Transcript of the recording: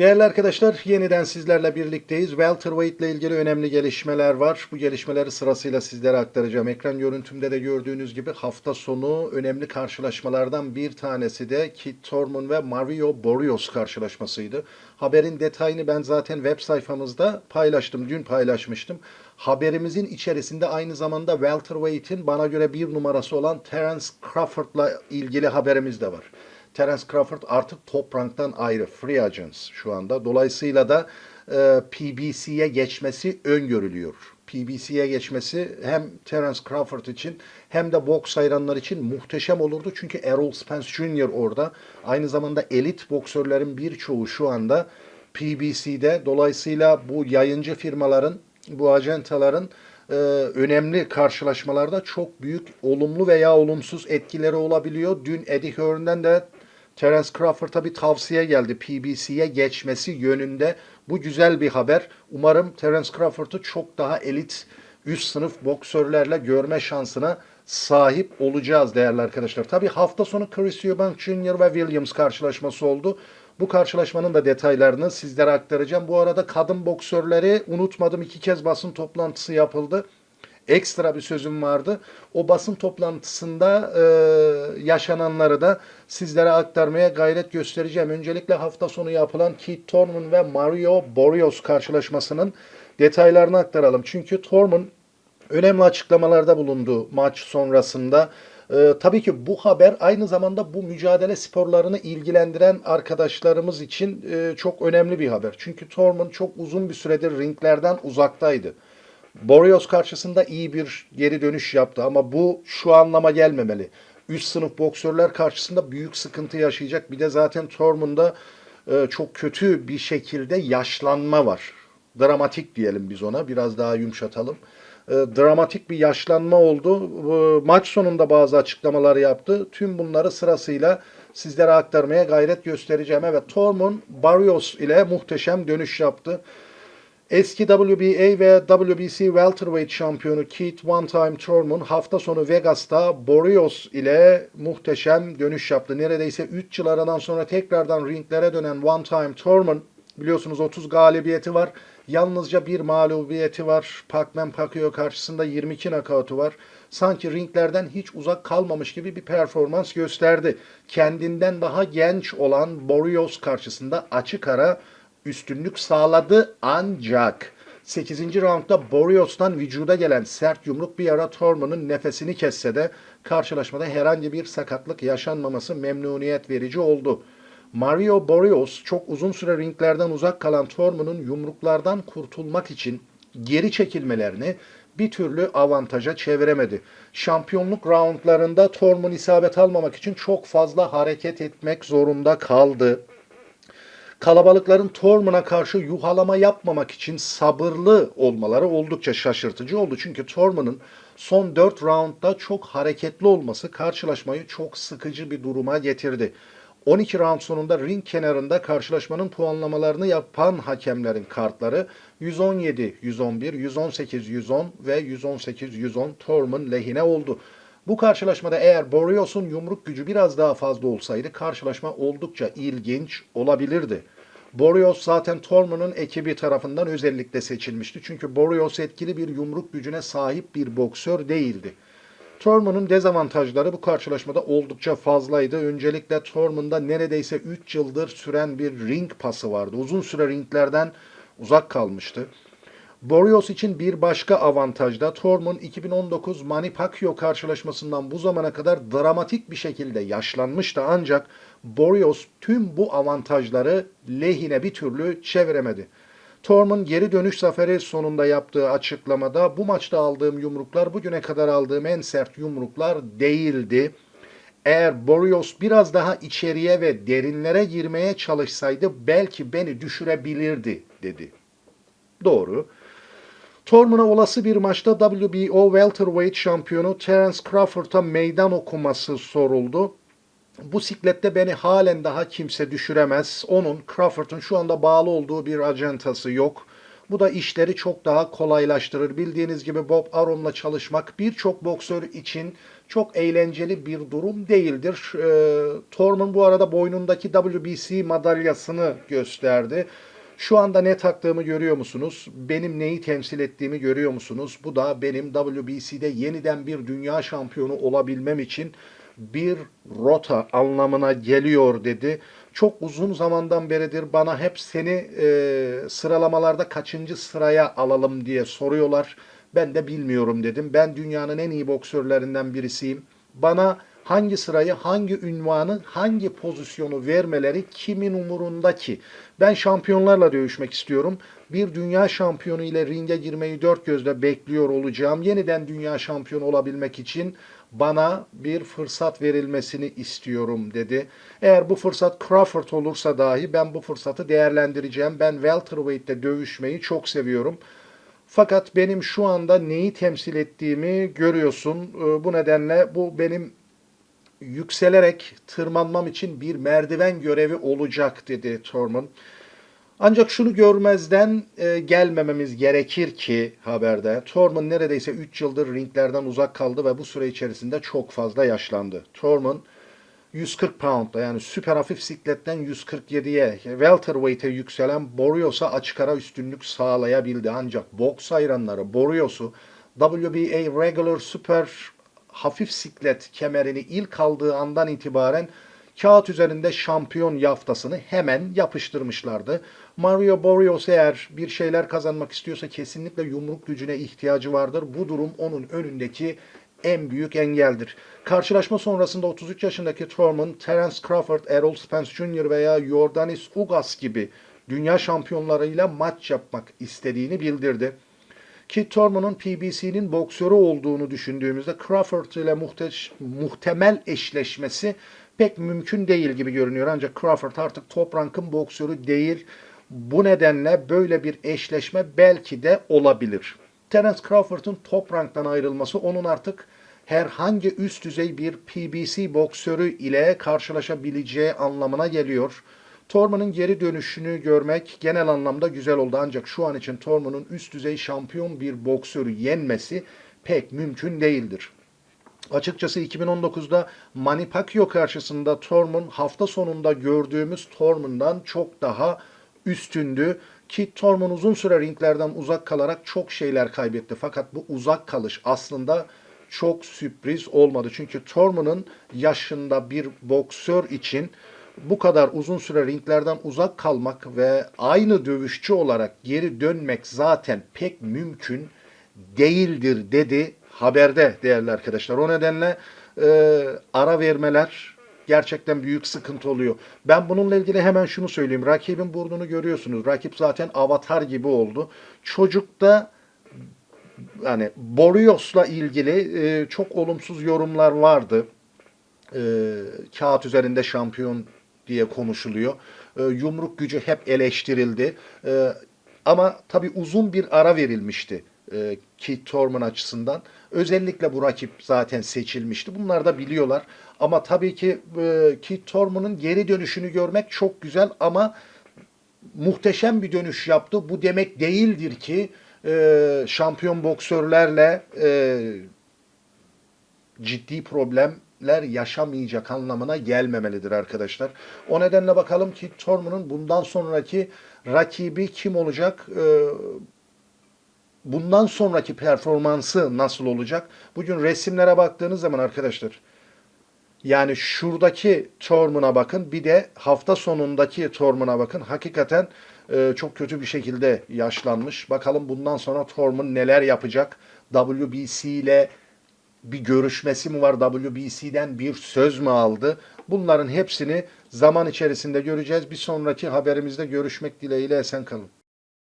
Değerli arkadaşlar yeniden sizlerle birlikteyiz. Welterweight ile ilgili önemli gelişmeler var. Bu gelişmeleri sırasıyla sizlere aktaracağım. Ekran görüntümde de gördüğünüz gibi hafta sonu önemli karşılaşmalardan bir tanesi de Kit Thurman ve Mario Barrios karşılaşmasıydı. Haberin detayını ben zaten web sayfamızda paylaştım. Dün paylaşmıştım. Haberimizin içerisinde aynı zamanda Welterweight'in bana göre bir numarası olan Terence Crawford'la ilgili haberimiz de var. Terence Crawford artık top ranktan ayrı. Free agents şu anda. Dolayısıyla da e, PBC'ye geçmesi öngörülüyor. PBC'ye geçmesi hem Terence Crawford için hem de boks hayranlar için muhteşem olurdu. Çünkü Errol Spence Jr. orada. Aynı zamanda elit boksörlerin birçoğu şu anda PBC'de. Dolayısıyla bu yayıncı firmaların, bu acentaların e, önemli karşılaşmalarda çok büyük olumlu veya olumsuz etkileri olabiliyor. Dün Eddie Hearn'den de Terence Crawford'a bir tavsiye geldi PBC'ye geçmesi yönünde. Bu güzel bir haber. Umarım Terence Crawford'u çok daha elit üst sınıf boksörlerle görme şansına sahip olacağız değerli arkadaşlar. Tabi hafta sonu Chris Eubank Jr. ve Williams karşılaşması oldu. Bu karşılaşmanın da detaylarını sizlere aktaracağım. Bu arada kadın boksörleri unutmadım iki kez basın toplantısı yapıldı ekstra bir sözüm vardı. O basın toplantısında e, yaşananları da sizlere aktarmaya gayret göstereceğim. Öncelikle hafta sonu yapılan Keith Thurman ve Mario Barrios karşılaşmasının detaylarını aktaralım. Çünkü Thurman önemli açıklamalarda bulundu maç sonrasında. Ee, tabii ki bu haber aynı zamanda bu mücadele sporlarını ilgilendiren arkadaşlarımız için e, çok önemli bir haber. Çünkü Thurman çok uzun bir süredir ringlerden uzaktaydı. Boreos karşısında iyi bir geri dönüş yaptı ama bu şu anlama gelmemeli. Üst sınıf boksörler karşısında büyük sıkıntı yaşayacak. Bir de zaten Thurman'da e, çok kötü bir şekilde yaşlanma var. Dramatik diyelim biz ona. Biraz daha yumuşatalım. E, dramatik bir yaşlanma oldu. E, maç sonunda bazı açıklamalar yaptı. Tüm bunları sırasıyla sizlere aktarmaya gayret göstereceğim. Evet Thurman Barrios ile muhteşem dönüş yaptı. Eski WBA ve WBC Welterweight şampiyonu Keith One Time Thurman hafta sonu Vegas'ta Barrios ile muhteşem dönüş yaptı. Neredeyse 3 yıl aradan sonra tekrardan ringlere dönen One Time Thurman biliyorsunuz 30 galibiyeti var. Yalnızca bir mağlubiyeti var. Pacman Pacquiao karşısında 22 nakavtı var. Sanki ringlerden hiç uzak kalmamış gibi bir performans gösterdi. Kendinden daha genç olan Barrios karşısında açık ara üstünlük sağladı ancak 8. roundda Barrios'tan vücuda gelen sert yumruk bir ara Thurman'ın nefesini kesse de karşılaşmada herhangi bir sakatlık yaşanmaması memnuniyet verici oldu. Mario Barrios çok uzun süre ringlerden uzak kalan Thurman'ın yumruklardan kurtulmak için geri çekilmelerini bir türlü avantaja çeviremedi. Şampiyonluk roundlarında Thurman isabet almamak için çok fazla hareket etmek zorunda kaldı. Kalabalıkların Thurman'a karşı yuhalama yapmamak için sabırlı olmaları oldukça şaşırtıcı oldu. Çünkü Thurman'ın son 4 roundda çok hareketli olması karşılaşmayı çok sıkıcı bir duruma getirdi. 12 round sonunda ring kenarında karşılaşmanın puanlamalarını yapan hakemlerin kartları 117, 111, 118, 110 ve 118, 110 Thurman lehine oldu. Bu karşılaşmada eğer Barrios'un yumruk gücü biraz daha fazla olsaydı karşılaşma oldukça ilginç olabilirdi. Barrios zaten Thurman'ın ekibi tarafından özellikle seçilmişti. Çünkü Barrios etkili bir yumruk gücüne sahip bir boksör değildi. Thurman'ın dezavantajları bu karşılaşmada oldukça fazlaydı. Öncelikle Thurman'da neredeyse 3 yıldır süren bir ring pası vardı. Uzun süre ringlerden uzak kalmıştı. Barrios için bir başka avantaj da Thurman 2019 Manny Pacquiao karşılaşmasından bu zamana kadar dramatik bir şekilde yaşlanmıştı ancak Barrios tüm bu avantajları lehine bir türlü çeviremedi. Thurman geri dönüş zaferi sonunda yaptığı açıklamada bu maçta aldığım yumruklar bugüne kadar aldığım en sert yumruklar değildi. Eğer Barrios biraz daha içeriye ve derinlere girmeye çalışsaydı belki beni düşürebilirdi dedi. Doğru. Thurman'a olası bir maçta WBO Welterweight şampiyonu Terence Crawford'a meydan okuması soruldu. Bu siklette beni halen daha kimse düşüremez. Onun, Crawford'un şu anda bağlı olduğu bir acentası yok. Bu da işleri çok daha kolaylaştırır. Bildiğiniz gibi Bob Arum'la çalışmak birçok boksör için çok eğlenceli bir durum değildir. E, Tormund bu arada boynundaki WBC madalyasını gösterdi. Şu anda ne taktığımı görüyor musunuz? Benim neyi temsil ettiğimi görüyor musunuz? Bu da benim WBC'de yeniden bir dünya şampiyonu olabilmem için bir rota anlamına geliyor dedi. Çok uzun zamandan beridir bana hep seni e, sıralamalarda kaçıncı sıraya alalım diye soruyorlar. Ben de bilmiyorum dedim. Ben dünyanın en iyi boksörlerinden birisiyim. Bana hangi sırayı, hangi ünvanı, hangi pozisyonu vermeleri kimin umurunda ki? Ben şampiyonlarla dövüşmek istiyorum. Bir dünya şampiyonu ile ringe girmeyi dört gözle bekliyor olacağım. Yeniden dünya şampiyonu olabilmek için bana bir fırsat verilmesini istiyorum dedi. Eğer bu fırsat Crawford olursa dahi ben bu fırsatı değerlendireceğim. Ben welterweight'te dövüşmeyi çok seviyorum. Fakat benim şu anda neyi temsil ettiğimi görüyorsun. Ee, Bu nedenle bu benim yükselerek tırmanmam için bir merdiven görevi olacak dedi Thurman. Ancak şunu görmezden e, gelmememiz gerekir ki haberde Thurman neredeyse 3 yıldır ringlerden uzak kaldı ve bu süre içerisinde çok fazla yaşlandı. Thurman 140 pound'da yani süper hafif sikletten 147'ye welterweight'e yükselen Borrios'a açık ara üstünlük sağlayabildi. Ancak boks hayranları Borrios'u WBA regular süper hafif siklet kemerini ilk aldığı andan itibaren kağıt üzerinde şampiyon yaftasını hemen yapıştırmışlardı. Mario Borrios eğer bir şeyler kazanmak istiyorsa kesinlikle yumruk gücüne ihtiyacı vardır. Bu durum onun önündeki en büyük engeldir. Karşılaşma sonrasında 33 yaşındaki Thurman, Terence Crawford, Errol Spence Jr. veya Jordanis Ugas gibi dünya şampiyonlarıyla maç yapmak istediğini bildirdi. Ki Thurman'ın PBC'nin boksörü olduğunu düşündüğümüzde Crawford ile muhteş, muhtemel eşleşmesi pek mümkün değil gibi görünüyor. Ancak Crawford artık top rankın boksörü değil. Bu nedenle böyle bir eşleşme belki de olabilir. Terence Crawford'un top ranktan ayrılması onun artık herhangi üst düzey bir PBC boksörü ile karşılaşabileceği anlamına geliyor. Thurman'ın geri dönüşünü görmek genel anlamda güzel oldu ancak şu an için Thurman'ın üst düzey şampiyon bir boksörü yenmesi pek mümkün değildir. Açıkçası 2019'da Manny Pacquiao karşısında Thurman hafta sonunda gördüğümüz Thurman'dan çok daha üstündü. Ki Thurman uzun süre ringlerden uzak kalarak çok şeyler kaybetti. Fakat bu uzak kalış aslında çok sürpriz olmadı. Çünkü Thurman'ın yaşında bir boksör için bu kadar uzun süre ringlerden uzak kalmak ve aynı dövüşçü olarak geri dönmek zaten pek mümkün değildir dedi haberde değerli arkadaşlar. O nedenle e, ara vermeler gerçekten büyük sıkıntı oluyor. Ben bununla ilgili hemen şunu söyleyeyim. Rakibin burnunu görüyorsunuz. Rakip zaten avatar gibi oldu. Çocukta yani Borrios'la ilgili e, çok olumsuz yorumlar vardı. E, kağıt üzerinde şampiyon diye konuşuluyor. E, yumruk gücü hep eleştirildi. E, ama tabii uzun bir ara verilmişti e, Keith Thurman açısından. Özellikle bu rakip zaten seçilmişti. Bunlar da biliyorlar. Ama tabii ki e, Keith Thurman'ın geri dönüşünü görmek çok güzel ama muhteşem bir dönüş yaptı. Bu demek değildir ki e, şampiyon boksörlerle e, ciddi problemler yaşamayacak anlamına gelmemelidir arkadaşlar. O nedenle bakalım ki Thurman'ın bundan sonraki rakibi kim olacak? E, bundan sonraki performansı nasıl olacak? Bugün resimlere baktığınız zaman arkadaşlar yani şuradaki Thurman'a bakın bir de hafta sonundaki Thurman'a bakın. Hakikaten e, çok kötü bir şekilde yaşlanmış. Bakalım bundan sonra Thurman neler yapacak? WBC ile bir görüşmesi mi var? WBC'den bir söz mü aldı? Bunların hepsini zaman içerisinde göreceğiz. Bir sonraki haberimizde görüşmek dileğiyle esen kalın.